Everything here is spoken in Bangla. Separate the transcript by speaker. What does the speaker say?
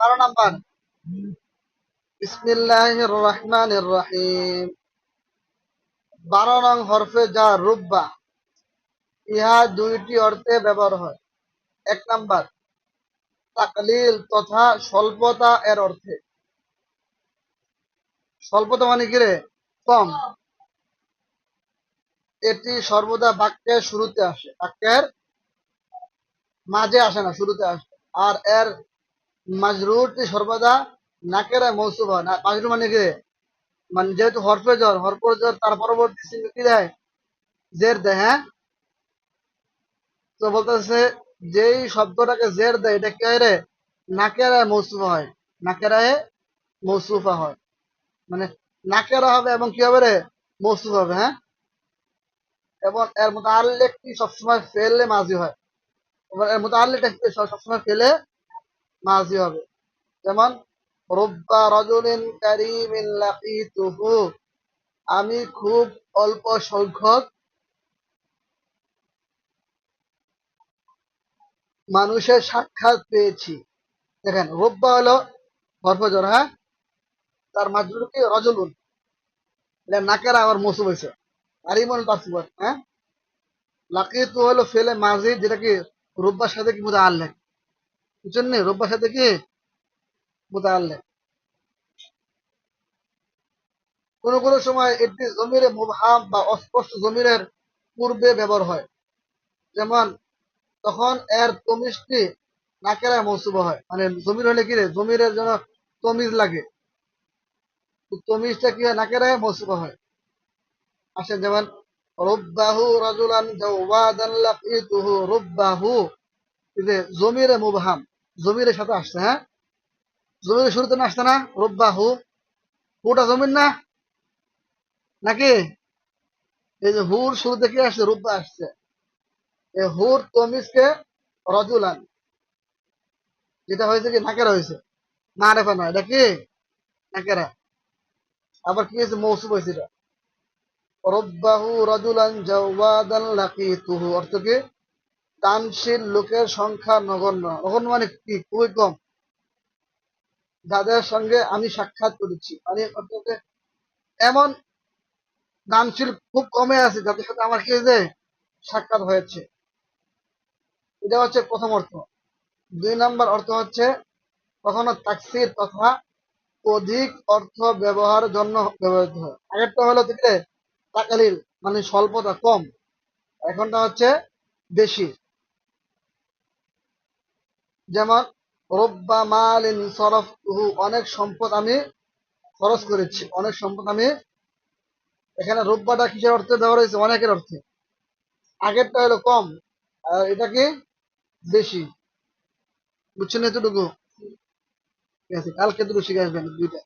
Speaker 1: বারো নাম্বার। বিসমিল্লাহির রহমানির রহিম। বারো নং হরফে যা রুব্বা। ইহা দুইটি অর্থে ব্যবহার হয়। এক নাম্বার, তাকলিল তথা স্বল্পতা এর অর্থে। স্বল্পতা মানে কি রে? কম। এটি সর্বদা বাক্যের শুরুতে আসে। বাক্যের মাঝে আসে না, শুরুতে আসে। আর এর মাজরুরটি সর্বদা নাকেরা হয় না মাজরুর মানে কি? মানে যেহেতু হরফে জ্বর হরফে জ্বর তার পরবর্তী চিহ্ন কি দেয়? জের দেয় হ্যাঁ? তো বলতেছে, যেই শব্দটাকে জের দেয়, এটা কি রে? নাকেরায় মৌসুফা হয়। নাকেরায় মৌসুফা হয়। মানে নাকেরা হবে এবং কি হবে রে? মৌসুফ হবে হ্যাঁ? এবং এর মতো আল্লেখটি সবসময় ফেললে মাঝি হয়। এবং এর মতো আল্লেখটা সবসময় ফেলে মাঝি হবে। যেমন, রব্বা রজুলিন কারিমিন লাকিতুহু। আমি খুব অল্প সংখ্যক মানুষের সাক্ষাৎ পেয়েছি। দেখেন, রব্বা হলো হরফজর হ্যাঁ? তার মাজরুর কি? রজুলুন। এটা নাকেরা আবার মৌসুম হয়েছে। তার সিফত হ্যাঁ? লাকিতু হলো ফেলে মাঝি যেটা কি? রব্বার সাথে কি মুদা আল্লেখ বুঝছেন নি রব্বার সাথে কি মুদা আল্লেখ কোন কোন সময় এটি জমিরে মুবহাম বা অস্পষ্ট জমিরের পূর্বে ব্যবহার হয়। যেমন, তখন এর তমিজটি নাকেরায় মৌসুব হয়। মানে জমির হলে কি রে? জমিরের জন্য তমিজ লাগে। তমিজটা কি হয়? নাকেরায় মৌসুব হয়। আসেন যেমন, রব্বাহু রাজুলান জমিরে মুবহাম। জমিরের সাথে আসছে হ্যাঁ? জমির শুরুতে না আসছে না? রব্বাহু। হুটা জমির না? নাকি? এই যে হুর শুরুতে কি আসছে? রুব্বা আসছে। এই হুর তমিজকে রজুলান। যেটা হয়েছে কি? নাকেরা হয়েছে। না রেফা না এটা কি? নাকেরা। আবার কি হয়েছে? মৌসুম হয়েছে এটা। রব্বাহু রজুলান জাওয়াদান লাকিতুহু। অর্থ কি? দানশীল লোকের সংখ্যা নগণ্য। নগণ্য মানে কি? খুবই কম। যাদের সঙ্গে আমি সাক্ষাৎ করেছি। মানে এমন দানশীল খুব কমে আছে, যাদের সাথে আমার কি হয়েছে সাক্ষাৎ হয়েছে। এটা হচ্ছে প্রথম অর্থ। দুই নাম্বার অর্থ হচ্ছে কখনো তাকসির তথা অধিক অর্থ ব্যবহারের জন্য ব্যবহৃত হয়। আগেরটা হলো তাকালিল মানে স্বল্পতা কম। এখনটা হচ্ছে বেশি। যেমন, রব্বা মালিন সরফ উহু অনেক সম্পদ আমি খরচ করেছি, অনেক সম্পদ আমি এখানে রব্বাটা কিসের অর্থে ব্যবহার হয়েছে অনেকের অর্থে। আগেরটা হলো কম, আর এটা কি? বেশি। বুঝছেন এতটুকু? ঠিক আছে, কালকে দুটো শিখে আসবেন দুইটা।